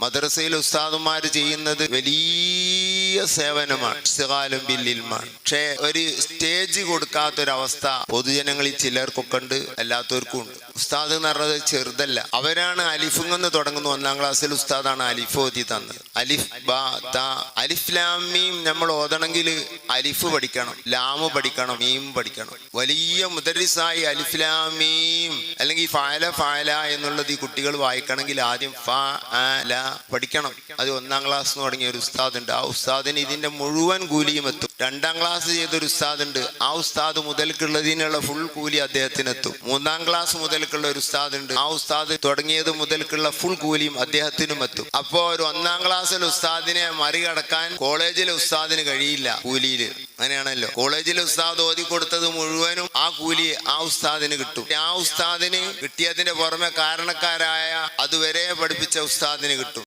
മദ്രസയിൽ ഉസ്താദുമാർ ചെയ്യുന്നത് വലിയ സേവനമാണ്. സിഹാലും ബില്ലിൽമാണ്. പക്ഷേ ഒരു സ്റ്റേജ് കൊടുക്കാത്തൊരവസ്ഥ പൊതുജനങ്ങളിൽ ചിലർക്കൊക്കെ ഉണ്ട് അല്ലാത്തവർക്കും ഉണ്ട്. ഉസ്താദ് എന്ന് പറഞ്ഞത് ചെറുതല്ല. അവരാണ് അലിഫുങ്ങെന്ന് തുടങ്ങുന്ന. ഒന്നാം ക്ലാസ്സിൽ ഉസ്താദാണ് അലിഫ് ഓതി തന്നത്. അലിഫ് ബാ ത അലിഫ് ലാമീം നമ്മൾ ഓതണമെങ്കിൽ അലിഫ് പഠിക്കണം ലാമ് പഠിക്കണം മീം പഠിക്കണം. വലിയ മുദരിസായി അലിഫ് ലാമീം അല്ലെങ്കിൽ ഫാല ഫാല എന്നുള്ളത് ഈ കുട്ടികൾ വായിക്കണമെങ്കിൽ ആദ്യം ഫ ല പഠിക്കണം. അത് ഒന്നാം ക്ലാസ് തുടങ്ങിയ ഒരു ഉസ്താദ് ഉണ്ട്. ആ ഉസ്താദിന് ഇതിന്റെ മുഴുവൻ കൂലിയും എത്തും. രണ്ടാം ക്ലാസ് ചെയ്തൊരു ഉസ്താദ് ഉണ്ട് ആ ഉസ്താദ് മുതൽക്കുള്ളതിനുള്ള ഫുൾ കൂലി അദ്ദേഹത്തിന് എത്തും മൂന്നാം ക്ലാസ് മുതൽക്കുള്ള ഒരു ഉസ്താദുണ്ട്. ആ ഉസ്താദ് തുടങ്ങിയത് മുതൽക്കുള്ള ഫുൾ കൂലിയും അദ്ദേഹത്തിനും എത്തും. അപ്പോ ഒരു ഒന്നാം ക്ലാസ്സിൽ ഉസ്താദിനെ മറികടക്കാൻ കോളേജിലെ ഉസ്താദിന് കഴിയില്ല കൂലിയിൽ അങ്ങനെയാണല്ലോ. കോളേജിലെ ഉസ്താദ് ഓതി കൊടുത്തത് മുഴുവനും ആ കൂലി ആ ഉസ്താദിന് കിട്ടും. ആ ഉസ്താദിന് കിട്ടിയതിന്റെ പുറമെ കാരണക്കാരായ അതുവരെ പഠിപ്പിച്ച ഉസ്താദിന് കിട്ടും.